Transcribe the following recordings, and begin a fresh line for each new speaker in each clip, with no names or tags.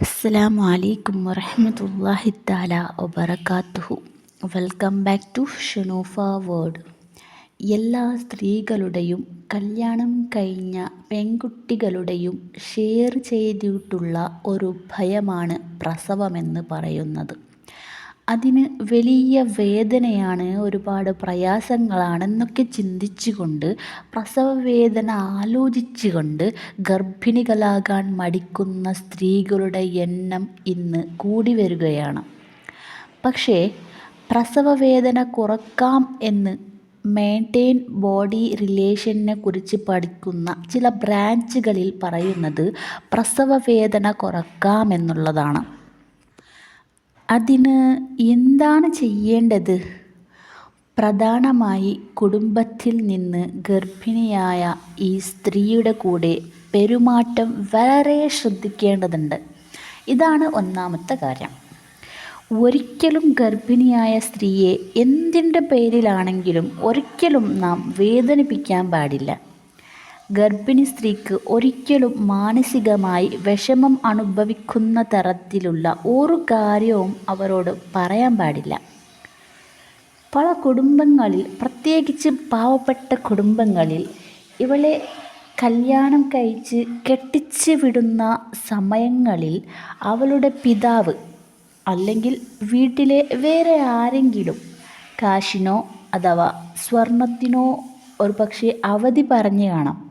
അസ്സലാമു അലൈക്കും വരഹമുല്ലാഹി താല വബറകാതുഹു welcome back to Shanoofa world എല്ലാ സ്ത്രീകളുടെയും കല്യാണം കഴിഞ്ഞ പെൺകുട്ടികളുടെയും ഷെയർ ചെയ്തിട്ടുള്ള ഒരു ഭയമാണ് പ്രസവമെന്ന് പറയുന്നത്. അതിന് വലിയ വേദനയാണ് ഒരുപാട് പ്രയാസങ്ങളാണെന്നൊക്കെ ചിന്തിച്ചുകൊണ്ട് പ്രസവവേദന ആലോചിച്ചുകൊണ്ട് ഗർഭിണികളാകാൻ മടിക്കുന്ന സ്ത്രീകളുടെ എണ്ണം ഇന്ന് കൂടി വരികയാണ്. പക്ഷേ പ്രസവവേദന കുറക്കാം എന്ന് മെയിന്റെയിൻ ബോഡി റിലേഷനെ കുറിച്ച് പഠിക്കുന്ന ചില ബ്രാഞ്ചുകളിൽ പറയുന്നത് പ്രസവവേദന കുറക്കാമെന്നുള്ളതാണ് അതിന് എന്താണ് ചെയ്യേണ്ടത്? പ്രധാനമായി കുടുംബത്തിൽ നിന്ന് ഗർഭിണിയായ ഈ സ്ത്രീയുടെ കൂടെ പെരുമാറ്റം വളരെ ശ്രദ്ധിക്കേണ്ടതുണ്ട്. ഇതാണ് ഒന്നാമത്തെ കാര്യം. ഒരിക്കലും ഗർഭിണിയായ സ്ത്രീയെ എന്തിന്റെ പേരിലാണെങ്കിലും ഒരിക്കലും നാം വേദനിപ്പിക്കാൻ പാടില്ല. ഗർഭിണി സ്ത്രീക്ക് ഒരിക്കലും മാനസികമായി വിഷമം അനുഭവിക്കുന്ന തരത്തിലുള്ള ഒരു കാര്യവും അവരോട് പറയാൻ പാടില്ല. പല കുടുംബങ്ങളിൽ പ്രത്യേകിച്ച് പാവപ്പെട്ട കുടുംബങ്ങളിൽ ഇവളെ കല്യാണം കഴിച്ച് കെട്ടിച്ച് വിടുന്ന സമയങ്ങളിൽ അവളുടെ പിതാവ് അല്ലെങ്കിൽ വീട്ടിലെ വേറെ ആരെങ്കിലും കാശിനോ അഥവാ സ്വർണത്തിനോ ഒരു പക്ഷേ അവധി പറഞ്ഞു കാണാം.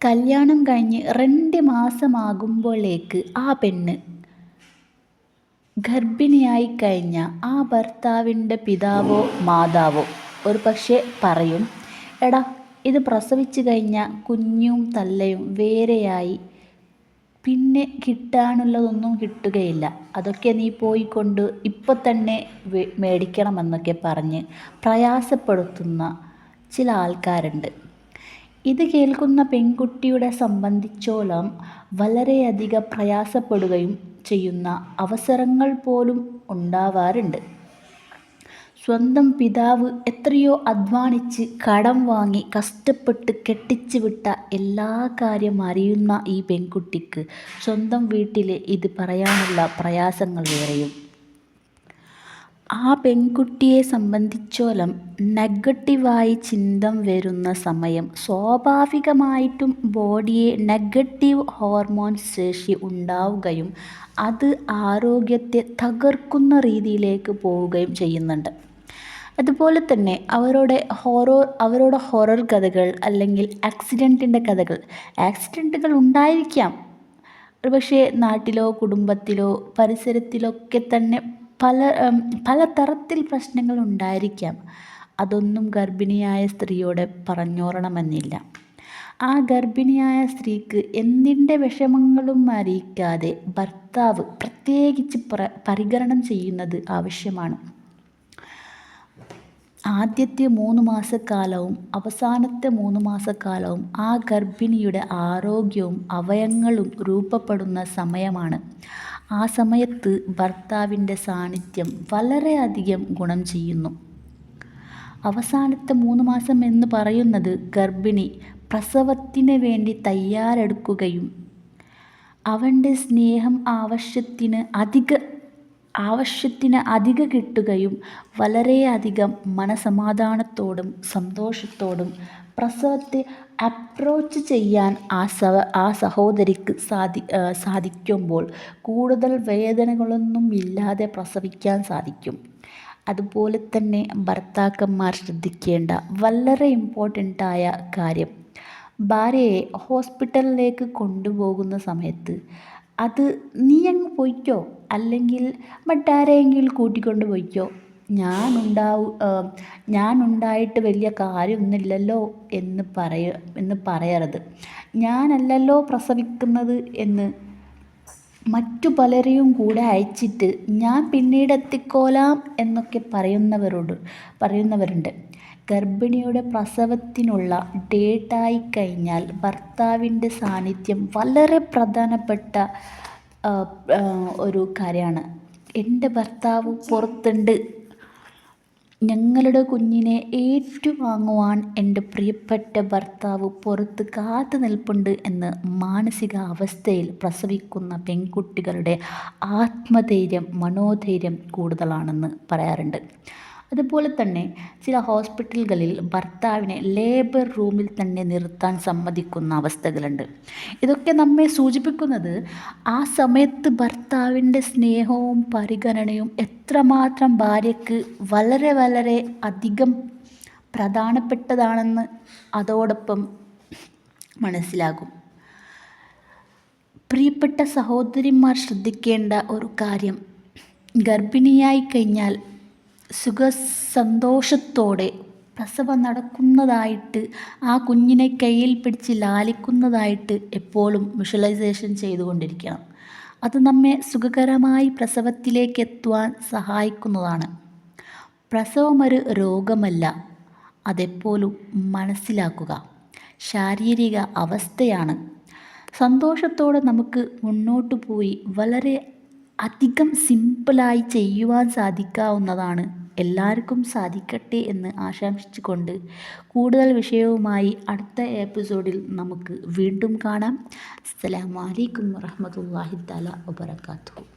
കല്യാണം കഴിഞ്ഞ് രണ്ട് മാസമാകുമ്പോഴേക്ക് ആ പെണ്ണ് ഗർഭിണിയായി കഴിഞ്ഞ ആ ഭർത്താവിന്റെ പിതാവോ മാതാവോ ഒരു പക്ഷേ പറയും എടാ ഇത് പ്രസവിച്ചു കഴിഞ്ഞ കുഞ്ഞും തല്ലയും വേറെയായി. പിന്നെ കിട്ടാനുള്ളതൊന്നും കിട്ടുകയില്ല. അതൊക്കെ നീ പോയിക്കൊണ്ട് ഇപ്പം തന്നെ മേടിക്കണമെന്നൊക്കെ പറഞ്ഞ് പ്രയാസപ്പെടുത്തുന്ന ചില ആൾക്കാരുണ്ട്. ഇത് കേൾക്കുന്ന പെൺകുട്ടിയുടെ സംബന്ധിച്ചോളം വളരെയധികം പ്രയാസപ്പെടുകയും ചെയ്യുന്ന അവസരങ്ങൾ പോലും ഉണ്ടാവാറുണ്ട്. സ്വന്തം പിതാവ് എത്രയോ അധ്വാനിച്ച് കടം വാങ്ങി കഷ്ടപ്പെട്ട് കെട്ടിച്ചു വിട്ട എല്ലാ കാര്യം അറിയുന്ന ഈ പെൺകുട്ടിക്ക് സ്വന്തം വീട്ടിൽ ഇത് പറയാനുള്ള പ്രയാസങ്ങൾ വേറെയും. ആ പെൺകുട്ടിയെ സംബന്ധിച്ചോളം നെഗറ്റീവായി ചിന്തം വരുന്ന സമയം. സ്വാഭാവികമായിട്ടും ബോഡിയെ നെഗറ്റീവ് ഹോർമോൺ ശേഷി ഉണ്ടാവുകയും അത് ആരോഗ്യത്തെ തകർക്കുന്ന രീതിയിലേക്ക് പോവുകയും ചെയ്യുന്നുണ്ട്. അതുപോലെ തന്നെ അവരുടെ ഹൊറോ അവരുടെ ഹൊറർ കഥകൾ അല്ലെങ്കിൽ ആക്സിഡന്റിന്റെ കഥകൾ. ആക്സിഡന്റുകൾ ഉണ്ടായിരിക്കാം. ഒരുപക്ഷെ നാട്ടിലോ കുടുംബത്തിലോ പരിസരത്തിലൊക്കെ തന്നെ പല പലതരത്തിൽ പ്രശ്നങ്ങൾ ഉണ്ടായിരിക്കാം. അതൊന്നും ഗർഭിണിയായ സ്ത്രീയോട് പറഞ്ഞോളണമെന്നില്ല ആ ഗർഭിണിയായ സ്ത്രീക്ക് എന്തിന്റെ വിഷമങ്ങളും അറിയിക്കാതെ ഭർത്താവ് പ്രത്യേകിച്ച് പരിഗണനം ചെയ്യുന്നത് ആവശ്യമാണ്. ആദ്യത്തെ മൂന്ന് മാസക്കാലവും അവസാനത്തെ മൂന്ന് മാസക്കാലവും ആ ഗർഭിണിയുടെ ആരോഗ്യവും അവയങ്ങളും രൂപപ്പെടുന്ന സമയമാണ്. ആ സമയത്ത് ഭർത്താവിന്റെ സാന്നിധ്യം വളരെയധികം ഗുണം ചെയ്യുന്നു. അവസാനത്തെ മൂന്ന് മാസം എന്ന് പറയുന്നത് ഗർഭിണി പ്രസവത്തിന് വേണ്ടി തയ്യാറെടുക്കുകയും അവന്റെ സ്നേഹം ആവശ്യത്തിന് അധിക ആവശ്യത്തിന് അധിക കിട്ടുകയും വളരെയധികം മനസമാധാനത്തോടും സന്തോഷത്തോടും പ്രസവത്തെ അപ്രോച്ച് ചെയ്യാൻ ആ സഹ ആ സഹോദരിക്ക് സാധി സാധിക്കുമ്പോൾ കൂടുതൽ വേദനകളൊന്നും ഇല്ലാതെ പ്രസവിക്കാൻ സാധിക്കും. അതുപോലെ തന്നെ ഭർത്താക്കന്മാർ ശ്രദ്ധിക്കേണ്ട വളരെ ഇമ്പോർട്ടന്റായ കാര്യം. ഭാര്യയെ ഹോസ്പിറ്റലിലേക്ക് കൊണ്ടുപോകുന്ന സമയത്ത് അത് നീ അങ്ങ് പോയിക്കോ? അല്ലെങ്കിൽ മറ്റാരെയെങ്കിലും കൂട്ടിക്കൊണ്ട് പൊയ്ക്കോ? ഞാനുണ്ടാവും ഞാനുണ്ടായിട്ട് വലിയ കാര്യമൊന്നുമില്ലല്ലോ എന്ന് പറയ എന്ന് പറയരുത്. ഞാനല്ലല്ലോ പ്രസവിക്കുന്നത് എന്ന് മറ്റു പലരെയും കൂടെ അയച്ചിട്ട് ഞാൻ പിന്നീട് എത്തിക്കോലാം എന്നൊക്കെ പറയുന്നവരോട് പറയുന്നവരുണ്ട്. ഗർഭിണിയുടെ പ്രസവത്തിനുള്ള ഡേറ്റായി കഴിഞ്ഞാൽ ഭർത്താവിന്റെ സാന്നിധ്യം വളരെ പ്രധാനപ്പെട്ട ഒരു കാര്യമാണ്. എന്റെ ഭർത്താവ് പുറത്തുണ്ട് ഞങ്ങളുടെ കുഞ്ഞിനെ ഏറ്റുവാങ്ങുവാൻ എന്റെ പ്രിയപ്പെട്ട ഭർത്താവ് പുറത്ത് കാത്തു നിൽപ്പുണ്ട് എന്ന് മാനസികാവസ്ഥയിൽ പ്രസവിക്കുന്ന പെൺകുട്ടികളുടെ ആത്മധൈര്യം മനോധൈര്യം കൂടുതലാണെന്ന് പറയാറുണ്ട്. അതുപോലെ തന്നെ ചില ഹോസ്പിറ്റലുകളിൽ ഭർത്താവിനെ ലേബർ റൂമിൽ തന്നെ നിർത്താൻ സമ്മതിക്കുന്ന അവസ്ഥകളുണ്ട്. ഇതൊക്കെ നമ്മെ സൂചിപ്പിക്കുന്നത് ആ സമയത്ത് ഭർത്താവിന്റെ സ്നേഹവും പരിഗണനയും എത്രമാത്രം ഭാര്യയ്ക്ക് വളരെ വളരെ അധികം പ്രധാനപ്പെട്ടതാണെന്ന് അതോടൊപ്പം മനസ്സിലാകും. പ്രിയപ്പെട്ട സഹോദരിമാർ ശ്രദ്ധിക്കേണ്ട ഒരു കാര്യം. ഗർഭിണിയായി കഴിഞ്ഞാൽ സുഖ സന്തോഷത്തോടെ പ്രസവം നടക്കുന്നതായിട്ട് ആ കുഞ്ഞിനെ കയ്യിൽ പിടിച്ച് ലാലിക്കുന്നതായിട്ട് എപ്പോഴും വിഷ്വലൈസേഷൻ ചെയ്തുകൊണ്ടിരിക്കണം. അത് നമ്മെ സുഖകരമായി പ്രസവത്തിലേക്ക് എത്തുവാൻ സഹായിക്കുന്നതാണ്. പ്രസവം ഒരു രോഗമല്ല അതെപ്പോലും മനസ്സിലാക്കുക. ശാരീരിക അവസ്ഥയാണ്. സന്തോഷത്തോടെ നമുക്ക് മുന്നോട്ട് പോയി വളരെ അധികം സിമ്പിളായി ചെയ്യുവാൻ സാധിക്കാവുന്നതാണ് എല്ലാവർക്കും സാധിക്കട്ടെ എന്ന് ആശംസിച്ചുകൊണ്ട് കൂടുതൽ വിഷയവുമായി അടുത്ത എപ്പിസോഡിൽ നമുക്ക് വീണ്ടും കാണാം. അസ്സലാമു അലൈക്കും വറഹ്മത്തുള്ളാഹി വബർക്കാത്തു